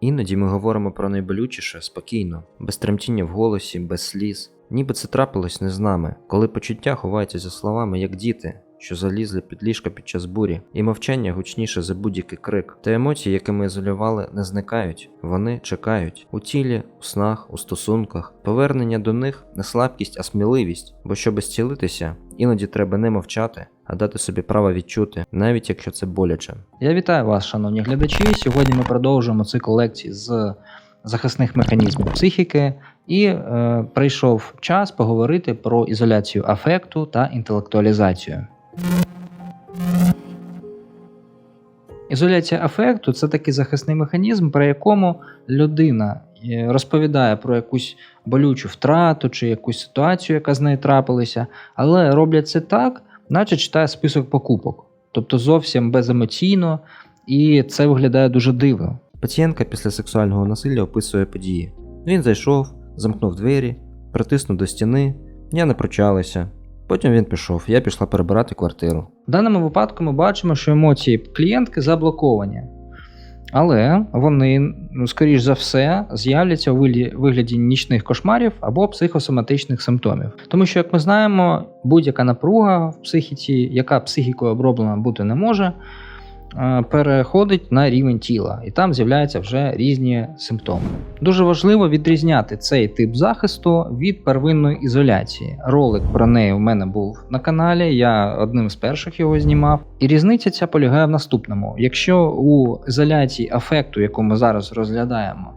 Іноді ми говоримо про найболючіше спокійно, без тремтіння в голосі, без сліз. Ніби це трапилось не з нами, коли почуття ховаються за словами, як діти, що залізли під ліжка під час бурі, і мовчання гучніше за будь-який крик. Та емоції, які ми ізолювали, не зникають, вони чекають у тілі, у снах, у стосунках. Повернення до них не слабкість, а сміливість, бо щоб зцілитися, іноді треба не мовчати, а дати собі право відчути, навіть якщо це боляче. Я вітаю вас, шановні глядачі. Сьогодні ми продовжуємо цикл лекцій з захисних механізмів психіки, і е, прийшов час поговорити про ізоляцію афекту та інтелектуалізацію. Ізоляція афекту це такий захисний механізм, при якому людина е, розповідає про якусь болючу втрату чи якусь ситуацію, яка з нею трапилася, але роблять це так, наче читає список покупок, тобто зовсім беземоційно, і це виглядає дуже дивно. Пацієнтка після сексуального насилля описує події. Він зайшов, замкнув двері, притиснув до стіни, я не пручалася. Потім він пішов, я пішла перебирати квартиру. В даному випадку ми бачимо, що емоції клієнтки заблоковані. Але вони, ну, скоріш за все, з'являться у вигляді, нічних кошмарів або психосоматичних симптомів. Тому що, як ми знаємо, будь-яка напруга в психіці, яка психікою оброблена бути не може, переходить на рівень тіла, і там з'являються вже різні симптоми. Дуже важливо відрізняти цей тип захисту від первинної ізоляції. Ролик про неї у мене був на каналі. Я одним з перших його знімав. І різниця ця полягає в наступному: якщо у ізоляції афекту, яку ми зараз розглядаємо,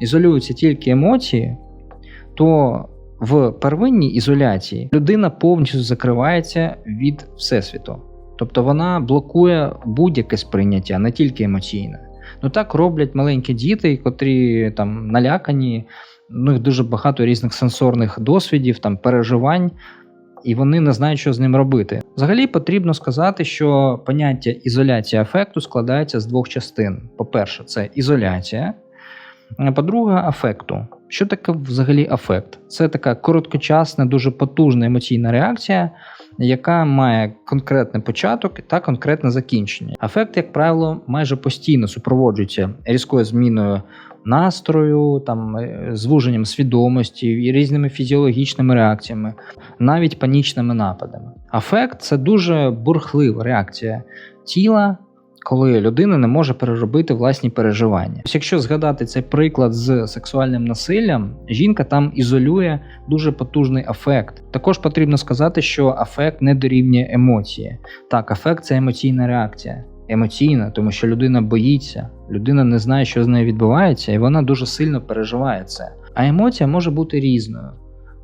ізолюються тільки емоції, то в первинній ізоляції людина повністю закривається від всесвіту. Тобто вона блокує будь-яке сприйняття, не тільки емоційне. Ну так роблять маленькі діти, котрі там налякані, у них дуже багато різних сенсорних досвідів, там переживань, і вони не знають, що з ним робити. Взагалі потрібно сказати, що поняття ізоляція афекту складається з двох частин. По-перше, це ізоляція. А По-друге, афекту. Що таке взагалі афект? Це така короткочасна, дуже потужна емоційна реакція, яка має конкретний початок та конкретне закінчення. Афект, як правило, майже постійно супроводжується різкою зміною настрою, там, е, звуженням свідомості і різними фізіологічними реакціями, навіть панічними нападами. Афект це дуже бурхлива реакція тіла. Коли людина не може переробити власні переживання. Ось Якщо згадати цей приклад з сексуальним насиллям, жінка там ізолює дуже потужний афект. Також потрібно сказати, що афект не дорівнює емоції. Так, афект це емоційна реакція. Емоційна, тому що людина боїться, людина не знає, що з нею відбувається, і вона дуже сильно переживає це. А емоція може бути різною.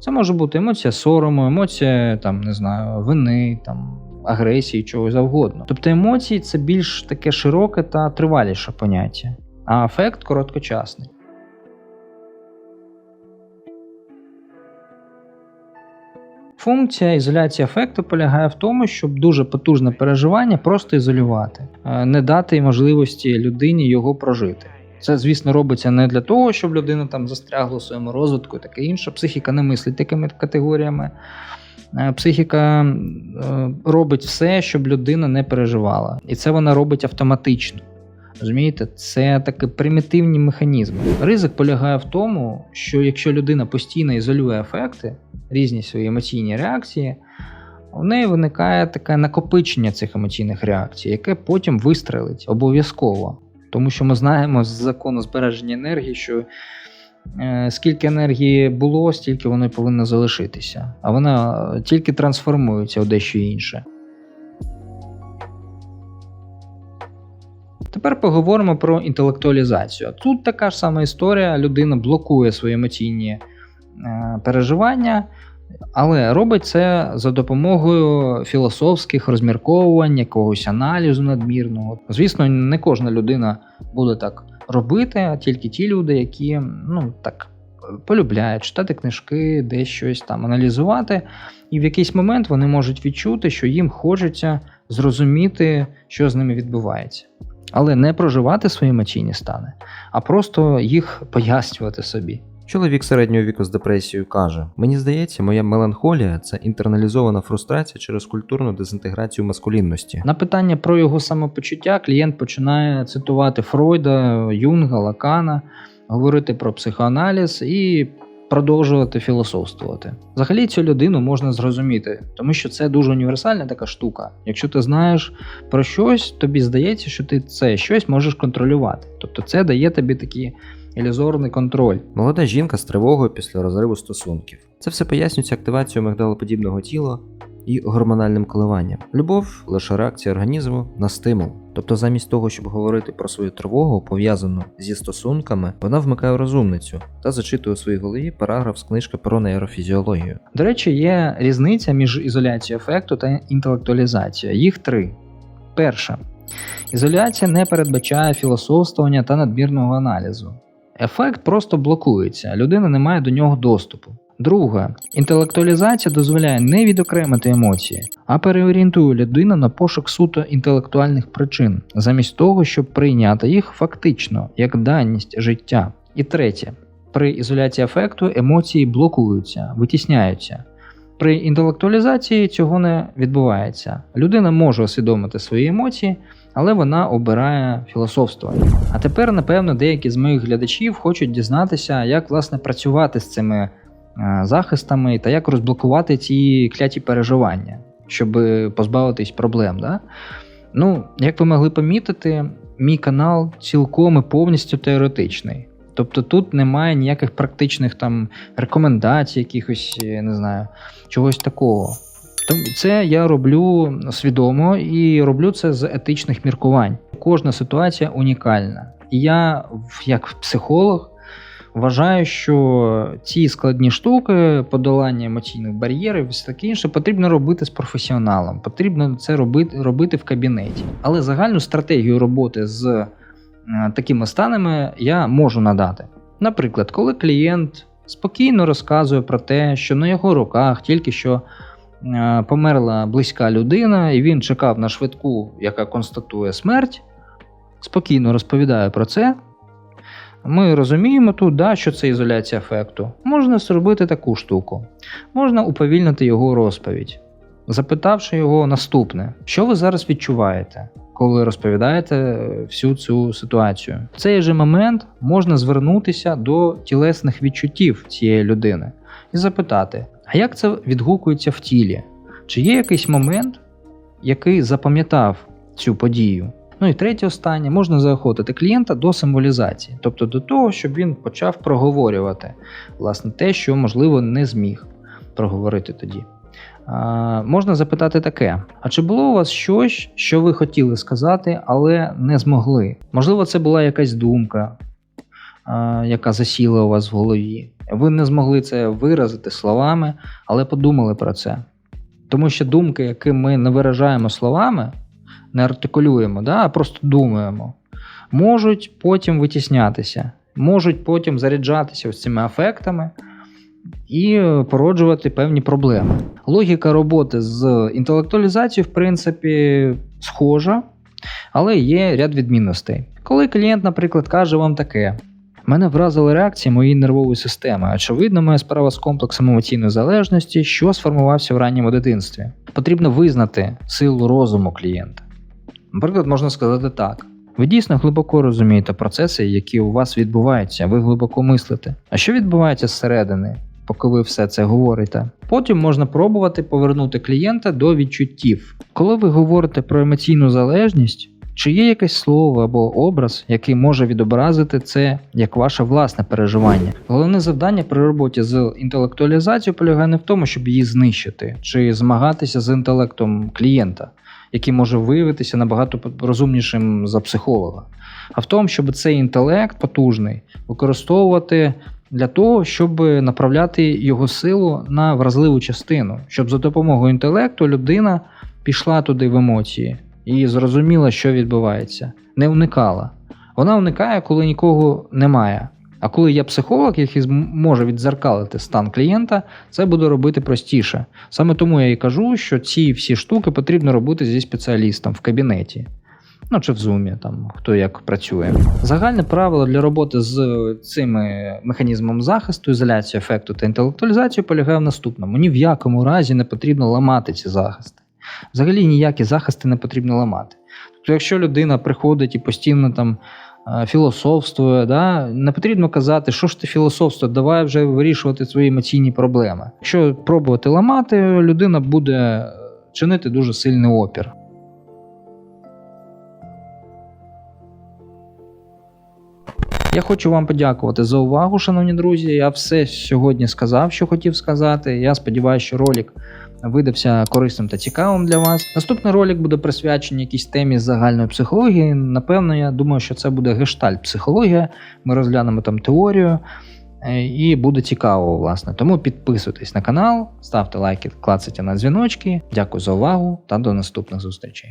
Це може бути емоція сорому, емоція там не знаю, вини, там агресії, чого завгодно. Тобто емоції це більш таке широке та триваліше поняття, а афект короткочасний. Функція ізоляції афекту полягає в тому, щоб дуже потужне переживання просто ізолювати, е, не дати можливості людині його прожити. Це, звісно, робиться не для того, щоб людина там застрягла у своєму розвитку і таке інше. Психіка не мислить такими категоріями. Е, Психіка е, робить все, щоб людина не переживала. І це вона робить автоматично. Розумієте, це такі примітивні механізми. Ризик полягає в тому, що якщо людина постійно ізолює ефекти, різні свої емоційні реакції, у неї виникає таке накопичення цих емоційних реакцій, яке потім вистрелить обов'язково. Тому що ми знаємо з закону збереження енергії, що скільки енергії було, стільки воно повинно залишитися. А вона е, тільки трансформується у дещо інше. Тепер поговоримо про інтелектуалізацію. Тут така ж сама історія: людина блокує свої емоційні е, переживання, але робить це за допомогою філософських розмірковувань, якогось аналізу надмірного. Звісно, не кожна людина буде так робити, тільки ті люди, які ну так. Полюбляють читати книжки, десь щось там аналізувати, і в якийсь момент вони можуть відчути, що їм хочеться зрозуміти, що з ними відбувається. Але не проживати свої емоційні стани, а просто їх пояснювати собі. Чоловік середнього віку з депресією каже: Мені здається, моя меланхолія це інтерналізована фрустрація через культурну дезінтеграцію маскулінності. На питання про його самопочуття клієнт починає цитувати Фройда, Юнга, Лакана, говорити про психоаналіз і продовжувати філософствувати. Взагалі цю людину можна зрозуміти, тому що це дуже універсальна така штука. Якщо ти знаєш про щось, тобі здається, що ти це щось можеш контролювати. Тобто це дає тобі такий ілюзорний контроль. Молода жінка з тривогою після розриву стосунків. Це все пояснюється активацією мигдалоподібного тіла і гормональним коливанням. Любов лише реакція організму на стимул. Тобто, замість того, щоб говорити про свою тривогу, пов'язану зі стосунками, вона вмикає розумницю та зачитує у своїй голові параграф з книжки про нейрофізіологію. До речі, є різниця між ізоляцією ефекту та інтелектуалізацією. Їх три. Перша. Ізоляція не передбачає філософствування та надмірного аналізу. Ефект просто блокується, людина не має до нього доступу. Друга. Інтелектуалізація дозволяє не відокремити емоції, а переорієнтує людину на пошук суто інтелектуальних причин, замість того, щоб прийняти їх фактично як даність життя. І третє. При ізоляції ефекту емоції блокуються, витісняються. При інтелектуалізації цього не відбувається. Людина може усвідомити свої емоції, але вона обирає філософство. А тепер, напевно, деякі з моїх глядачів хочуть дізнатися, як власне працювати з цими е, захистами та як розблокувати ці кляті переживання, щоб позбавитись проблем. Да? Ну, як ви могли помітити, мій канал цілком і повністю теоретичний. Тобто тут немає ніяких практичних там рекомендацій, якихось, е, не знаю, чогось такого. Тому це я роблю свідомо і роблю це з етичних міркувань. Кожна ситуація унікальна. І я, як психолог, вважаю, що ці складні штуки, подолання емоційних бар'єрів, все таке інше, потрібно робити з професіоналом. Потрібно це робити, робити в кабінеті. Але загальну стратегію роботи з е, такими станами я можу надати. Наприклад, коли клієнт спокійно розказує про те, що на його руках тільки що померла близька людина, і він чекав на швидку, яка констатує смерть, спокійно розповідає про це. Ми розуміємо тут, да, що це ізоляція ефекту. Можна зробити таку штуку. Можна уповільнити його розповідь, запитавши його наступне: що ви зараз відчуваєте, коли розповідаєте всю цю ситуацію? В цей же момент можна звернутися до тілесних відчуттів цієї людини і запитати, а як це відгукується в тілі? Чи є якийсь момент, який запам'ятав цю подію? Ну і третє останнє, можна заохотити клієнта до символізації, тобто до того, щоб він почав проговорювати власне те, що можливо не зміг проговорити тоді. А, можна запитати таке: а чи було у вас щось, що ви хотіли сказати, але не змогли? Можливо, це була якась думка, яка засіла у вас в голові. Ви не змогли це виразити словами, але подумали про це. Тому що думки, які ми не виражаємо словами, не артикулюємо, да, а просто думаємо, можуть потім витіснятися, можуть потім заряджатися ось цими афектами і породжувати певні проблеми. Логіка роботи з інтелектуалізацією, в принципі, схожа, але є ряд відмінностей. Коли клієнт, наприклад, каже вам таке. Мене вразили реакції моєї нервової системи. Очевидно, моя справа з комплексом емоційної залежності, що сформувався в ранньому дитинстві. Потрібно визнати силу розуму клієнта. Наприклад, можна сказати так: ви дійсно глибоко розумієте процеси, які у вас відбуваються, ви глибоко мислите. А що відбувається зсередини, поки ви все це говорите? Потім можна пробувати повернути клієнта до відчуттів. Коли ви говорите про емоційну залежність, чи є якесь слово або образ, який може відобразити це як ваше власне переживання? Головне завдання при роботі з інтелектуалізацією полягає не в тому, щоб її знищити чи змагатися з інтелектом клієнта, який може виявитися набагато розумнішим за психолога, а в тому, щоб цей інтелект потужний використовувати для того, щоб направляти його силу на вразливу частину, щоб за допомогою інтелекту людина пішла туди в емоції і зрозуміла, що відбувається, не уникала. Вона уникає, коли нікого немає. А коли є психолог, який може відзеркалити стан клієнта, це буде робити простіше. Саме тому я і кажу, що ці всі штуки потрібно робити зі спеціалістом в кабінеті. Ну чи в Zoom, там хто як працює. Загальне правило для роботи з цими механізмом захисту, ізоляцію ефекту та інтелектуалізацію полягає в наступному: ні в якому разі не потрібно ламати ці захисти. Взагалі ніякі захисти не потрібно ламати. Тобто, якщо людина приходить і постійно там е, філософствує, да, не потрібно казати, що ж ти філософствує, давай вже вирішувати свої емоційні проблеми. Якщо пробувати ламати, людина буде чинити дуже сильний опір. Я хочу вам подякувати за увагу, шановні друзі. Я все сьогодні сказав, що хотів сказати. Я сподіваюся, що ролик видався корисним та цікавим для вас. Наступний ролик буде присвячений якійсь темі загальної психології. Напевно, я думаю, що це буде гештальт психологія. Ми розглянемо там теорію. е, І буде цікаво, власне. Тому підписуйтесь на канал, ставте лайки, клацайте на дзвіночки. Дякую за увагу та до наступних зустрічей.